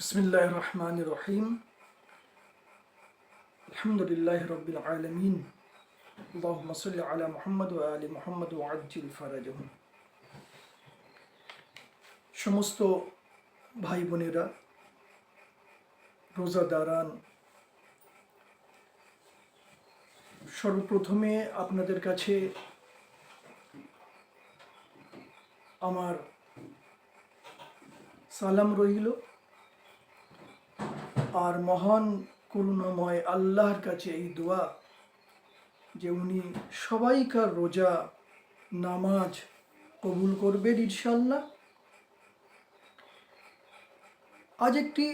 بسم الله الرحمن الرحيم الحمد لله رب العالمين اللهم صل على محمد وآل محمد وعجل فرجهم সমস্ত ভাই বোনেরা রোজাদারান সর্বপ্রথমে আপনাদের কাছে আমার সালাম রইল আর মহান করুণাময় আল্লাহর কাছে এই দোয়া যে উনি সবাইকার রোজা, নামাজ কবুল করবেন ইনশাল্লাহ আজ একটি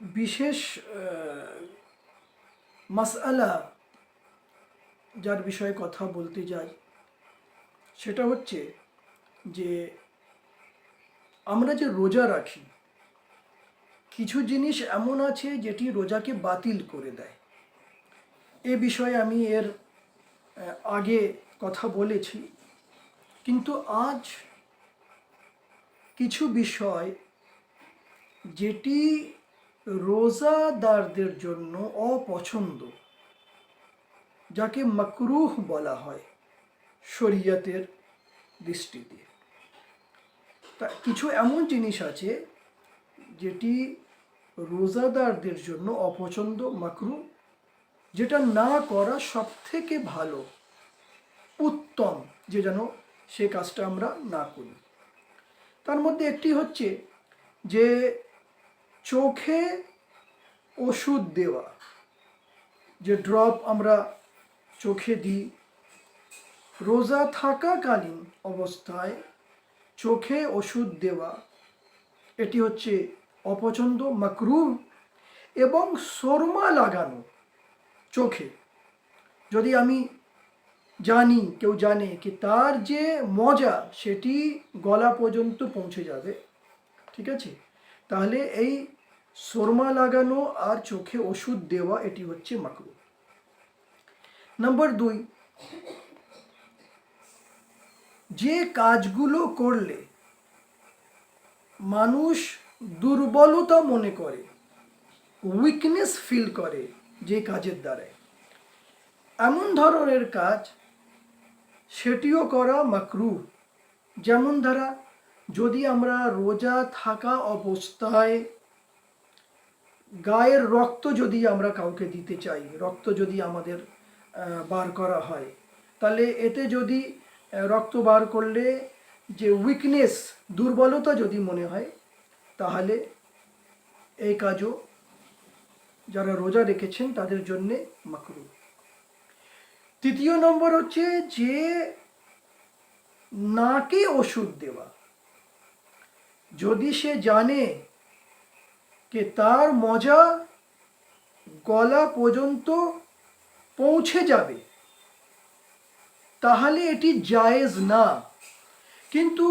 বিশেষ মাসআলা যার বিষয়ে কথা বলতে যাই, সেটা হচ্ছে যে আমরা যে রোজা রাখি কিছু জিনিস এমন আছে যেটি রোজাকে বাতিল করে দেয়। এ বিষয়ে আমি এর আগে কথা বলেছি। কিন্তু আজ কিছু বিষয় যেটি রোজাদারদের জন্য অপছন্দ, যাকে মাকরুহ বলা হয় শরিয়তের দৃষ্টিতে। তা কিছু এমন জিনিস আছে যেটি রোজাদারদের জন্য অপছন্দ মাকরু, যেটা না করা সব থেকে ভালো, উত্তম, যে যেন সে কাজটা আমরা না করি। তার মধ্যে একটি হচ্ছে যে চোখে ওষুধ দেওয়া, যে ড্রপ আমরা চোখে দিই। রোজা থাকাকালীন অবস্থায় চোখে ওষুধ দেওয়া, এটি হচ্ছে অপছন্দ মাকরু এবং সরমা লাগানো চোখে। যদি আমি জানি, কেউ জানে কি তার যে মজা, সেটি গলা পর্যন্ত পৌঁছে যাবে, ঠিক আছে? তাহলে এই সরমা লাগানো আর চোখে ওষুধ দেওয়া, এটি হচ্ছে মাকরু নাম্বার দুই, যে কাজগুলো করলে মানুষ দুর্বলতা মনে করে উইকনেস ফিল করে যে কাজের দ্বারায় এমন ধরনের কাজ সেটিও করা মাকরু যেমন দ্বারা যদি আমরা রোজা থাকা অবস্থায় গায়ের রক্ত যদি আমরা কাউকে দিতে চাই, রক্ত যদি আমাদের বার করা হয়, তাহলে এতে যদি রক্ত বার করলে যে উইকনেস দুর্বলতা যদি মনে হয় তাহলে এই কাজও যারা রোজা রেখেছেন তাদের জন্যে মাকরু তৃতীয় নম্বর হচ্ছে যে নাকে ওষুধ দেওয়া। যদি সে জানে যে তার মজা গলা পর্যন্ত পৌঁছে যাবে, তাহলে এটি জায়েজ না। কিন্তু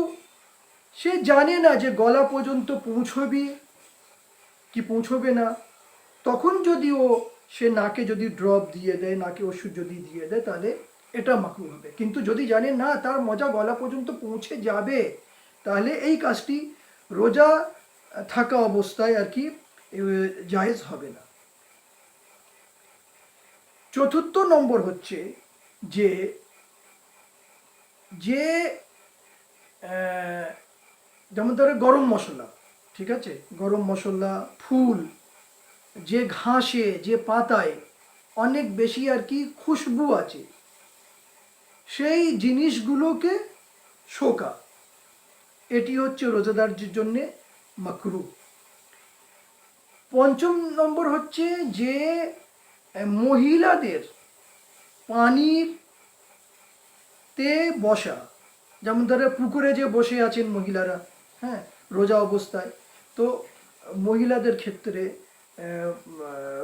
সে জানে না যে গলা পর্যন্ত পৌঁছবে কি পৌঁছবে না। তখন যদি ও সে নাকে যদি ড্রপ দিয়ে দেয়, নাকে ওষুধ যদি দিয়ে দেয়, তাহলে এটা মাকরু হবে। কিন্তু যদি জানে না তার মজা গলা পর্যন্ত পৌঁছে যাবে, তাহলে এই কাজটি রোজা থাকা অবস্থায় আর কি জায়েজ হবে না। চতুর্থ নম্বর হচ্ছে যে যে যেমন ধরো গরম মশলা, ঠিক আছে? গরম মশলা, ফুল, যে ঘাসে, যে পাতায় অনেক বেশি আর কি খুশবু আছে, সেই জিনিসগুলোকে শোকা। এটি হচ্ছে রোজাদারদের জন্যে মাকরু। পঞ্চম নম্বর হচ্ছে যে মহিলাদের পানির তে বসা। যেমন ধরো পুকুরে যে বসে আছেন মহিলারা হ্যাঁ রোজা অবস্থায়। তো মহিলাদের ক্ষেত্রে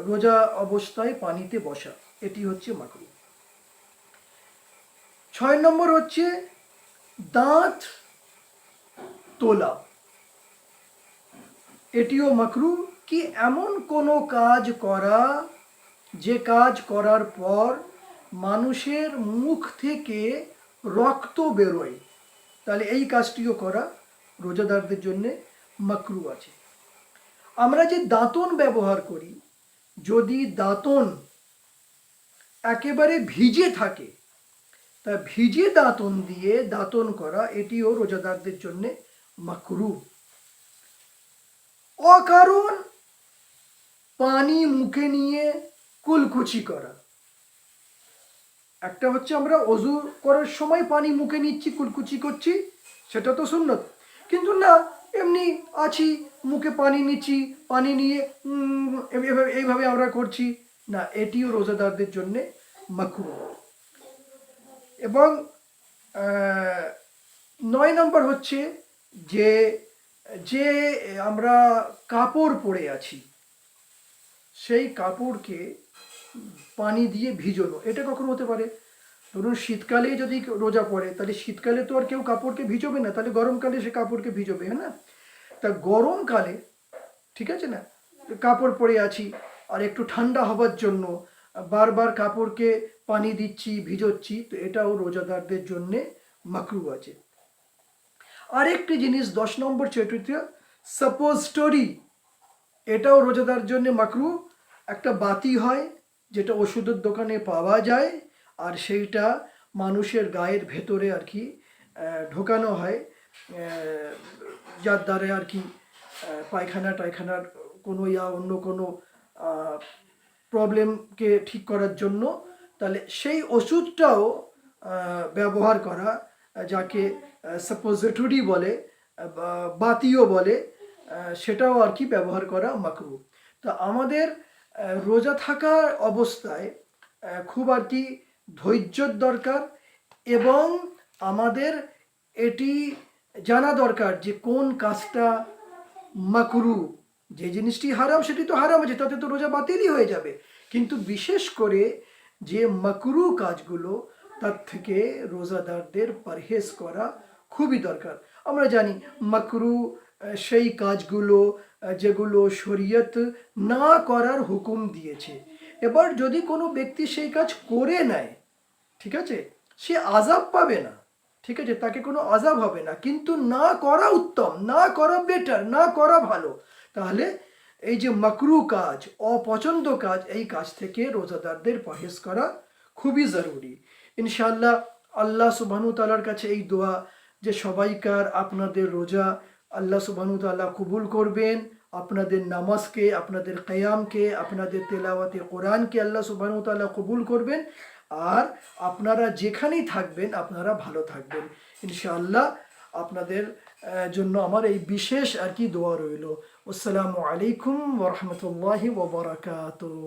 রোজা অবস্থায় পানিতে বসা, এটি হচ্ছে মাকরু। ছয় নম্বর হচ্ছে দাঁত তোলা। এটিও মাকরু কি এমন কোনো কাজ করা, যে কাজ করার পর মানুষের মুখ থেকে রক্ত বেরোয়? তাহলে এই কাজটিও করা। রোজাদারদের জন্যে মাকরু আছে। আমরা যে দাঁতন ব্যবহার করি, যদি দাঁতন একেবারে ভিজে থাকে, তা ভিজে দাঁতন দিয়ে দাঁতন করা, এটিও রোজাদারদের জন্যে মাকরু। অকারণ পানি মুখে নিয়ে কুলকুচি করা। একটা হচ্ছে আমরা অজু করার সময় পানি মুখে নিচ্ছি, কুলকুচি করছি, সেটা তো সুন্নত। কিন্তু না, এমনি আছি, মুখে পানি নিচ্ছি, পানি নিয়ে এইভাবে আমরা করছি। না, এটিও রোজাদারদের জন্যে মাকরু এবং নয় নম্বর হচ্ছে যে যে আমরা কাপড় পরে আছি, সেই কাপড়কে পানি দিয়ে ভিজোনো। এটা কখন হতে পারে? ধরুন শীতকালে যদি রোজা পড়ে, তাহলে শীতকালে তো আর কেউ কাপড়কে ভিজোবে না, তাহলে গরমকালে সে কাপড়কে ভিজোবে হ্যাঁ না? তা গরমকালে, ঠিক আছে না? কাপড় পরে আছি আর একটু ঠান্ডা হবার জন্য বারবার কাপড়কে পানি দিচ্ছি, ভিজোচ্ছি, তো এটাও রোজাদারদের জন্যে মাকরু আছে। আরেকটি জিনিস দশ নম্বর চতুর্থ স্টোরি এটাও রোজাদার জন্য মাকরু। একটা বাতি হয়, যেটা ওষুধের দোকানে পাওয়া যায় আর সেইটা মানুষের গায়ের ভেতরে আর কি ঢোকানো হয়। যার দ্বারা আর কি পায়খানা টায়খানার কোনো ইয়া অন্য কোনো প্রবলেমকে ঠিক করার জন্য তাহলে সেই ওষুধটাও ব্যবহার করা, যাকে সাপোজিটরি বলে বাতিও বলে সেটাও আর কি ব্যবহার করা মাকরু। তা আমাদের রোজা থাকার অবস্থায় খুব আর কি ধৈর্যর দরকার এবং আমাদের এটি জানা দরকার যে কোন কাজটা মাকরু, যে জিনিসটি হারাম সেটি তো হারাম আছে, তাতে তো রোজা বাতিলই হয়ে যাবে। কিন্তু বিশেষ করে যে মাকরু কাজগুলো, তার থেকে রোজাদারদের পরহেজ করা খুবই দরকার। আমরা জানি মাকরু সেই কাজগুলো যেগুলো শরীয়ত না করার হুকুম দিয়েছে। এবার যদি কোনো ব্যক্তি সেই কাজ করে নেয়, ঠিক আছে? সে আজাব পাবে না, ঠিক আছে? তাকে কোনো আজাব হবে না। কিন্তু না করা উত্তম, না করা বেটার না করা ভালো, তাহলে এই যে মাকরু কাজ, অপছন্দ কাজ, এই কাজ থেকে রোজাদারদের পরহেজ করা খুবই জরুরি। ইনশাল্লাহ আল্লাহ সুবহানু তালার কাছে এই দোয়া যে সবাইকার আপনাদের রোজা আল্লাহ সুবহানু তাআলা কবুল করবেন। আপনাদের নামাজকে, আপনাদের কেয়ামকে, আপনাদের তেলাওয়াতে কোরআনকে আল্লাহ সুবাহ তাআলা কবুল করবেন। আর আপনারা যেখানেই থাকবেন, আপনারা ভালো থাকবেন। ইনশাআল্লাহ আপনাদের জন্য আমার এই বিশেষ আর কি দোয়া রইল। আসসালামু আলাইকুম ওরহমতুল্লাহি ওবরাকাতুহ